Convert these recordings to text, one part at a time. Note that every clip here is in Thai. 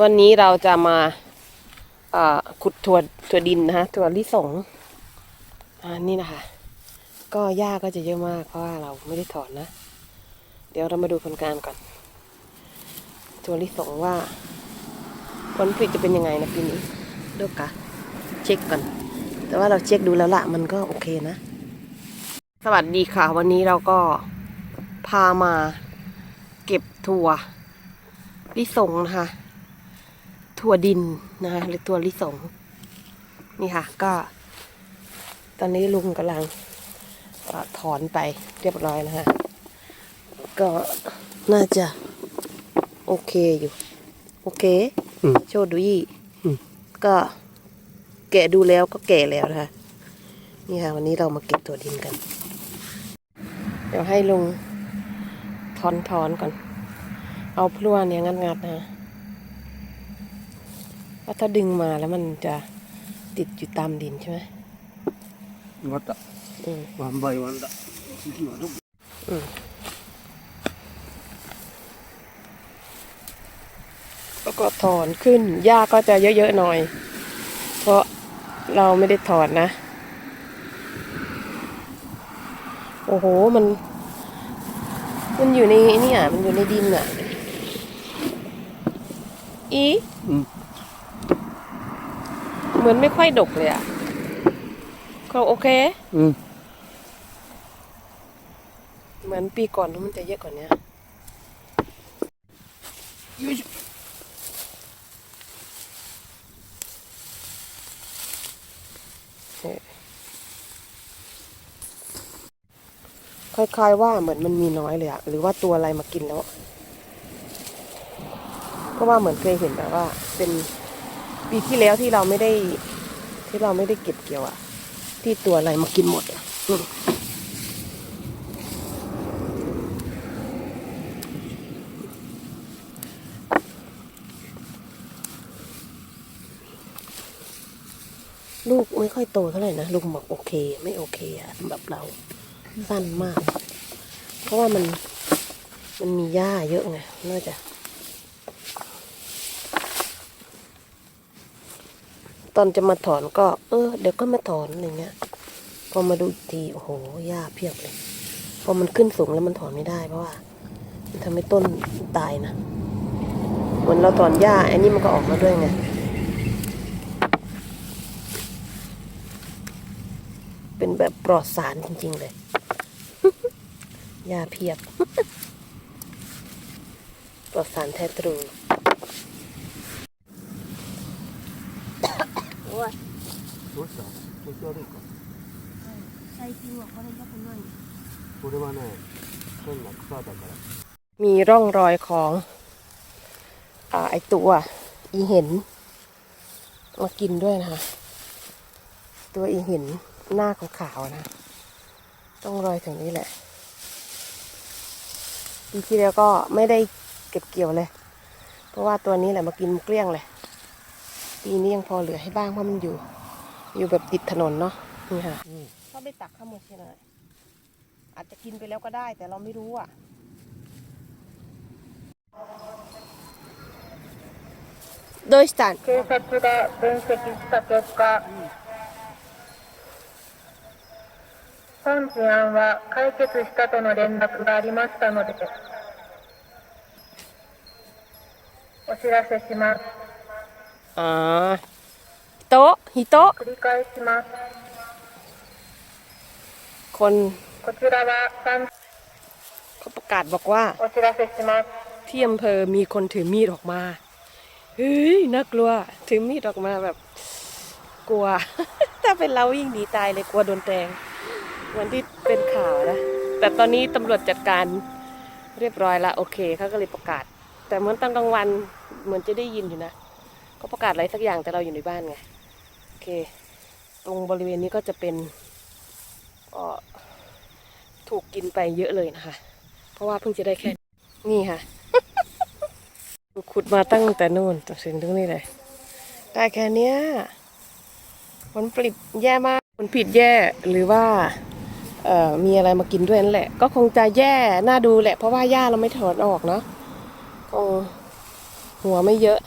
วันนี้เราจะมาขุดถั่วถั่วดินนะคะถั่วลิสงอ่านี่นะคะ ก็หญ้าก็จะเยอะมาก เพราะว่าเราไม่ได้ถอนนะ เดี๋ยวเรามาดูผลการก่อนถั่วลิสงว่าผลผลิตจะเป็นยังไงนะปีนี้ดูกะเช็คก่อน แต่ว่าเราเช็คดูแล้วละมันก็โอเคนะ สวัสดีค่ะ วันนี้เราก็พามาเก็บถั่ว ลิสงนะคะ ถั่วดินนะคะหรือถั่วลิสง นี่ค่ะ ก็ ตอนนี้ลุงกำลังเอ่อถอนไปเรียบร้อยนะคะ ก็น่าจะโอเคอยู่ โอเคอืมโชว์ดูยี่อืมก็แกะดูแล้วก็แก่แล้วนะคะ นี่ค่ะ วันนี้เรามาเก็บถั่วดินกัน เดี๋ยวให้ลุงถอนถอนก่อน เอาพลั่วเนี่ยงัดๆนะเพราะถ้าดึงมาแล้วมันจะติดอยู่ตามดินใช่ไหมวัดตะวันใบวันตะอืมแล้วก็ถอนขึ้นหญ้าก็จะเยอะๆหน่อย เพราะเราไม่ได้ถอนนะ โอ้โหมัน มันอยู่ในนี่อะมันอยู่ในดินอะ อีเหมือนไม่ค่อยดกเลยอะเขาโอเคอเหมือนปีก่อนมันจะเยอะกว่านี้คล้ายๆว่าเหมือนมันมีน้อยเลยอะหรือว่าตัวอะไรมากินแล้ว ก็ว่าเหมือนเคยเห็นแต่ว่า เป็นปีที่แล้วที่เราไม่ได้ ที่เราไม่ได้เก็บเกี่ยวอะที่ตัวอะไรมากินหมดอะลูกไม่ค่อยโตเท่าไหร่นะลุงบอกโอเค ไม่โอเคอะสำหรับเราสั้นมาก เพราะว่ามันมันมีหญ้าเยอะไงน่าจะ ตอนจะมาถอนก็ เออ เดี๋ยวก็มาถอนอย่างเงี้ย พอมาดูทีโอ้โหหญ้าเพียบเลย พอมันขึ้นสูงแล้วมันถอนไม่ได้เพราะว่ามันทำให้ต้นตายนะเหมือนเราถอนหญ้าอันนี้มันก็ออกมาด้วยไงเป็นแบบปลอดสารจริง ๆ เลยยาเพียบปลอดสารแท้ตรู どうした調子悪いか最近はこれだけない これはね、変な草だから。 มีร่องรอยของ อ่า ไอตัว อีเห็น มากินด้วยนะคะ ตัวอีเห็นหน้าขาวๆนะ ต้องรอยถึงนี้แหละ ปีที่แล้วก็ไม่ได้เก็บเกี่ยวเลย เพราะว่าตัวนี้แหละมากินเกลี้ยงเลย ปีนี้ยังพอเหลือให้บ้างเพราะมันอยู่ อยู่แบบติดถนนเนาะนี่ค่ะถ้าไปตักข้าวหมดใช่ไหมอาจจะกินไปแล้วก็ได้ แต่เราไม่รู้อ่ะ どうしたん警察で分析した結果、本事案は解決したとの連絡がありましたので、お知らせします。 อ๋อโต๊ะฮิโต๊ะคนเขาประกาศบอกว่าที่อำเภอมีคนถือมีดออกมาเฮ้ยน่ากลัว ถือมีดออกมาแบบ กลัว ถ้าเป็นเราวิ่งหนีตายเลยกลัวโดนแทงวันที่เป็นข่าวนะ แต่ตอนนี้ตำรวจจัดการเรียบร้อยละโอเคเขาก็เลยประกาศ แต่เมื่อตอนกลางวันเหมือนจะได้ยินอยู่นะ เขาประกาศอะไรสักอย่างแต่เราอยู่ในบ้านไงโอเค ตรงบริเวณนี้ก็จะเป็นถูกกินไปเยอะเลยนะคะ เพราะว่าเพิ่งจะได้แค่นี่ค่ะขุดมาตั้งแต่นู่นจนถึงตรงนี้เลย ได้แค่เนี้ยผลผลิตแย่มากผลผลิตแย่หรือว่าเอ่อมีอะไรมากินด้วยนั่นแหละ ก็คงจะแย่น่าดูแหละ เพราะว่าหญ้าเราไม่ถอนออกเนาะคงหัวไม่เยอะ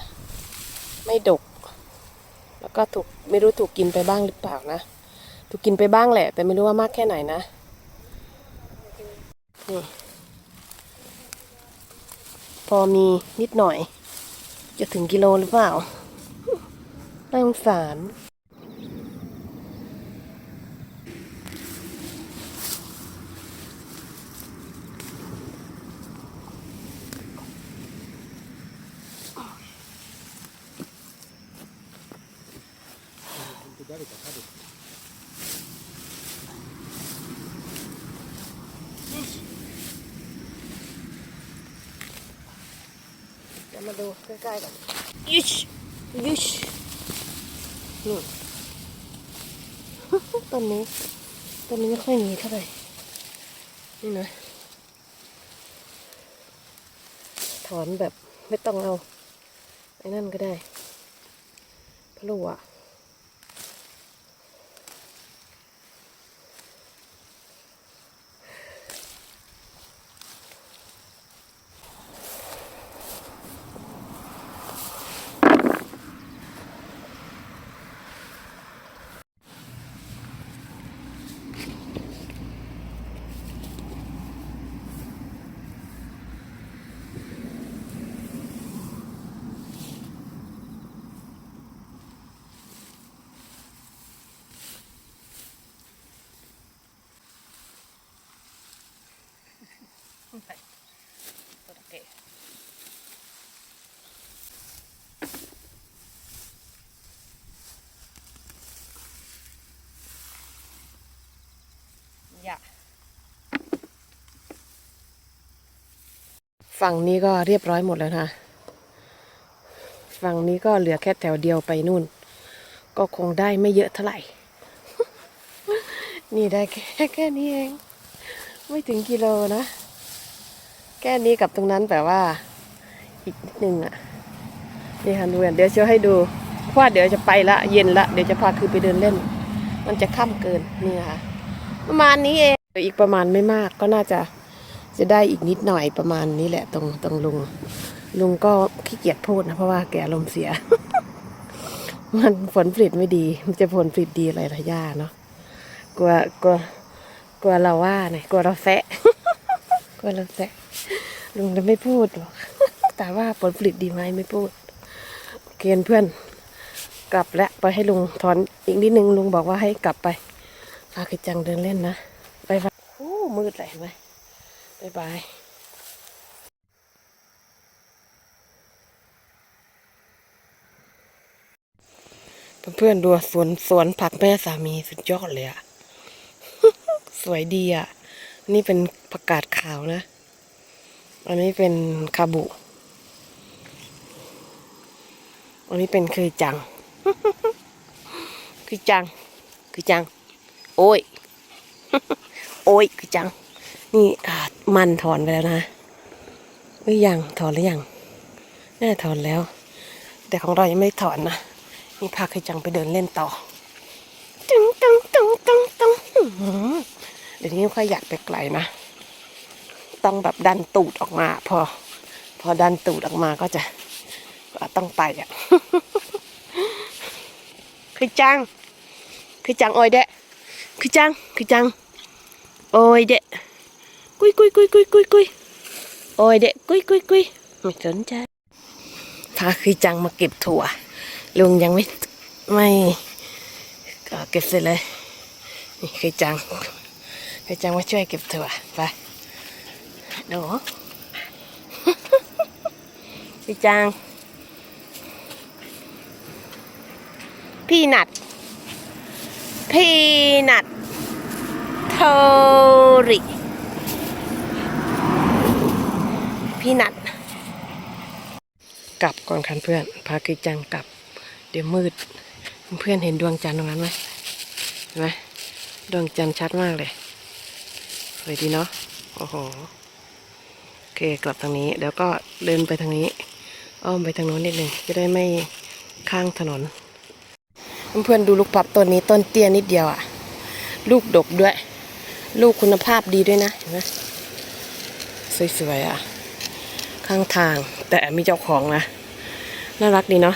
ไม่ดก แล้วก็ถูกไม่รู้ถูกกินไปบ้างหรือเปล่านะ ถูกกินไปบ้างแหละ แต่ไม่รู้ว่ามากแค่ไหนนะนี่พอมีนิดหน่อย จะถึงกิโลหรือเปล่าน่าสงสาร ดี๋ยวมาดูใกล้ๆกันยิชยิชนี่ต้นนี้ต้นนี้ไม่ค่อยมีเท่าไหร่นี่นะถอนแบบไม่ต้องเอาไอ้นั่นก็ได้พะลูอะ ย่าฝั่งนี้ก็เรียบร้อยหมดแล้วนะฝั่งนี้ก็เหลือแค่แถวเดียวไปนู่น ก็คงได้ไม่เยอะเท่าไหร่ นี่ได้แค่แค่นี้เอง ไม่ถึงกิโลนะ แค่นี้กับตรงนั้นแต่ว่าอีกนิดนึงอะ นี่ค่ะดูเดี๋ยวเชียวให้ดูเพราะว่าเดี๋ยวจะไปละ เย็นละ เดี๋ยวจะพาคือไปเดินเล่น มันจะค่ำเกินนี่ค่ะ ประมาณนี้เองอีกประมาณไม่มากก็น่าจะจะได้อีกนิดหน่อยประมาณนี้แหละตรงตรงลุง ลุงก็ขี้เกียจพูดนะ เพราะว่าแกลมเสีย มันผลผลิตไม่ดี มันจะผลผลิตดีอะไรละย่าเนาะกลัวกลัวกลัวเราว่าเนี่ยกลัวเราแซะกลัวเราแซะลุงจะไม่พูดหรอกแต่ว่าผลผลิตดีไหมไม่พูดเกณฑ์เพื่อน กลับแล้วไปให้ลุงถอนอีกนิดนึงลุงบอกว่าให้กลับไป พาคิดจังเดินเล่นนะไปไปโอ้มืดเลยเห็นไหมบายบายเพื่อนๆดูสวนสวนผักแม่สามีสุดยอดเลยอะสวยดีอะนี่เป็นผักกาดขาวนะ อันนี้เป็นคาบุ อันนี้เป็นเคยจัง คือจัง คือจัง โอ้ย โอ้ยคือจัง นี่มันถอนไปแล้วนะหรือยังถอนหรือยังน่าถอนแล้ว แต่ของเรายังไม่ได้ถอนนะนี่พาคือจังไปเดินเล่นต่อตึงตึงตึงตึงตึงอื้อหือเดี๋ยวนี้ค่อยอยากไปไกลนะต้องแบบดันตูดออกมา พอ พอดันตูดออกมาก็จะต้องไปอะคือจังคือจังโอยเดะ คือจัง คือจัง โอ้ยเดะกุยกุยกุยกุยกุยกุยโอ้ยเดะกุยกุยกุยไม่สนใจพาคือจังมาเก็บถั่ว ลุงยังไม่ไม่ก็เก็บเสร็จเลย นี่คือจังคือจังมาช่วยเก็บถั่วไปหนูคือจัง พี่นัด พี่นัด ริ พี่นัดกลับก่อนคันเพื่อน พาคือจังกลับ เดี๋ยวมืด เพื่อนเห็นดวงจันทร์ตรงนั้นไหมเห็นไหมดวงจันทร์ชัดมากเลยสวยดีเนาะโอ้โหโอเคกลับทางนี้เดี๋ยวก็เดินไปทางนี้ อ้อมไปทางโน้นนิดหนึ่งจะได้ไม่ข้างถนน เพื่อนๆดูลูกปับต้นนี้ต้นเตี้ยนิดเดียวอะลูกดกด้วย ลูกคุณภาพดีด้วยนะเห็นไหมสวยๆอะข้างทางแต่มีเจ้าของนะ น่ารักดีเนาะ